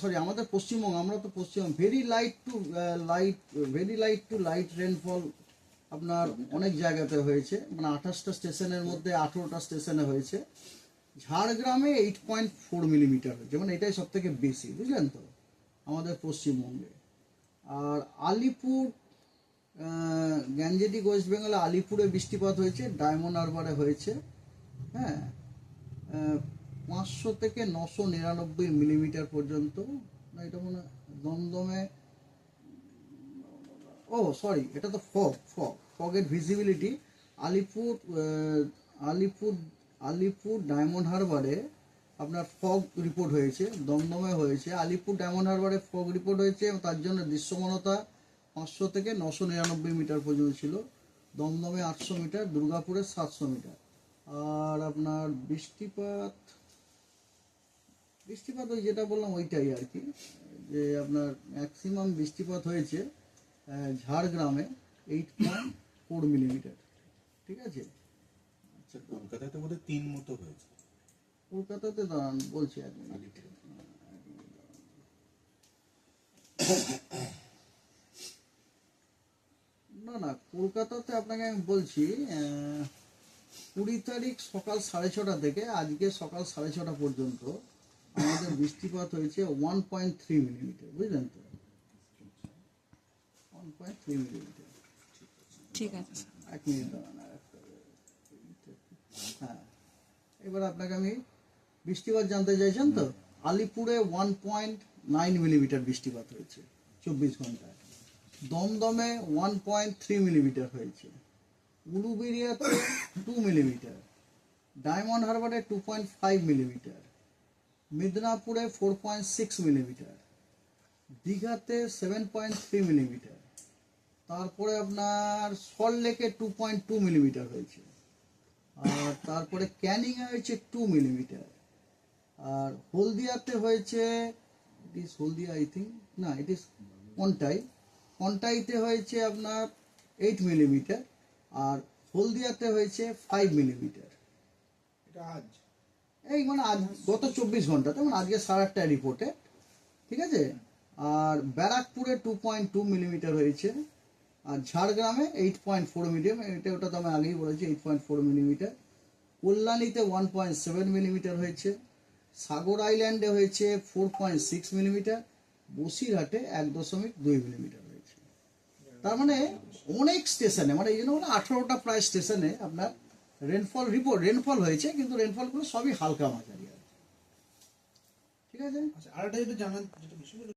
Sorry আমাদের পশ্চিমবঙ্গ, আমরা তো Paschimbanga. Very light to light very light to light rainfall আপনার অনেক জায়গাতে হয়েছে। মানে আঠাশটা স্টেশনের মধ্যে আঠেরোটা স্টেশনে হয়েছে। ঝাড়গ্রামে এইট পয়েন্ট ফোর মিলিমিটার হয়েছে। মানে এটাই সব থেকে বেশি, বুঝলেন তো? আমাদের পশ্চিমবঙ্গে। আর আলিপুর গ্যাঞ্জেটিক ওয়েস্ট বেঙ্গলে আলিপুরে বৃষ্টিপাত হয়েছে, ডায়মন্ড হারবারে হয়েছে। হ্যাঁ পাঁচশো থেকে নশো নিরানব্বই মিলিমিটার পর্যন্ত, না, এটা মনে দমদমে, ও সরি এটা তো ফগ ফগ ফগের ভিজিবিলিটি আলিপুর আলিপুর আলিপুর ডায়মন্ড হারবারে আপনার ফগ রিপোর্ট হয়েছে, দমদমে হয়েছে, আলিপুর ডায়মন্ড হারবারে ফগ রিপোর্ট হয়েছে এবং তার জন্য দৃশ্যমানতা পাঁচশো থেকে নশো নিরানব্বই মিটার পর্যন্ত ছিল, দমদমে আটশো মিটার, দুর্গাপুরে সাতশো মিটার। আর আপনার বৃষ্টিপাত বৃষ্টিপাত ওই যেটা বললাম ওইটাই আর কি যে আপনার ম্যাক্সিমাম বৃষ্টিপাত হয়েছে ঝাড়গ্রামে এইট পয়েন্ট ফোর মিলিমিটার ঠিক আছে? আচ্ছা কলকাতায় তো বোধহয় তিন মতো হয়েছে। কলকাতাতে দাঁড়ান বলছি এক মিনিট। না না কলকাতাতে আপনাকে আমি বলছি কুড়ি তারিখ সকাল সাড়ে ছটা থেকে আজকে সকাল সাড়ে ছটা পর্যন্ত আমাদের বৃষ্টিপাত হয়েছে ওয়ান পয়েন্ট থ্রি মিলিমিটার বুঝলেন তো? ওয়ান পয়েন্ট থ্রি মিলিমিটার ঠিক আছে এক মিনিট দাঁড়ান হ্যাঁ। এবার আপনাকে আমি বৃষ্টিপাত জানতে চাইছেন তো? আলিপুরে ওয়ান পয়েন্ট নাইন মিলিমিটার বৃষ্টিপাত হয়েছে চব্বিশ ঘন্টায়। দমদমে ওয়ান পয়েন্ট থ্রি মিলিমিটার হয়েছে। উলুবেরিয়াতে টু মিলিমিটার ডায়মন্ড হারবারে টু পয়েন্ট ফাইভ মিলিমিটার মিদনাপুরে ফোর পয়েন্ট সিক্স মিলিমিটার দীঘাতে সেভেন পয়েন্ট থ্রি মিলিমিটার তারপরে আপনার সল্টলেকে টু পয়েন্ট টু মিলিমিটার হয়েছে। আর তারপরে ক্যানিংয়ে হয়েছে টু মিলিমিটার আর হলদিয়াতে হয়েছে it is Haldia I think না ইট ইস কন্টাই কন্টাইতে হয়েছে আপনার এইট মিলিমিটার আর হলদিয়াতে হয়েছে ফাইভ মিলিমিটার এটা আজ। এই মানে আজ, গত চব্বিশ ঘন্টাতে মানে আজকে সাড়ে আটটায় রিপোর্টে ঠিক আছে? আর ব্যারাকপুরে টু পয়েন্ট টু মিলিমিটার হয়েছে, আর ঝাড়গ্রামে এইট পয়েন্ট ফোর মিলিমিটার এটা ওটা তো আমি আগেই বলেছি এইট পয়েন্ট ফোর মিলিমিটার কল্যাণীতে ওয়ান পয়েন্ট সেভেন মিলিমিটার হয়েছে, সাগর আইল্যান্ডে হয়েছে ফোর পয়েন্ট সিক্স মিলিমিটার বসিরহাটে এক দশমিক দুই মিলিমিটার হয়েছে। তার মানে অনেক স্টেশনে মানে এই জন্য বলে আঠারোটা প্রায় স্টেশনে আপনার রেনফল রিপোর্ট রেনফল হয়েছে, কিন্তু রেনফল রেনফলগুলো সবই হালকা মাঝারি আর ঠিক আছে? আচ্ছা আরেকটা যদি জানান, যেটা বিষয়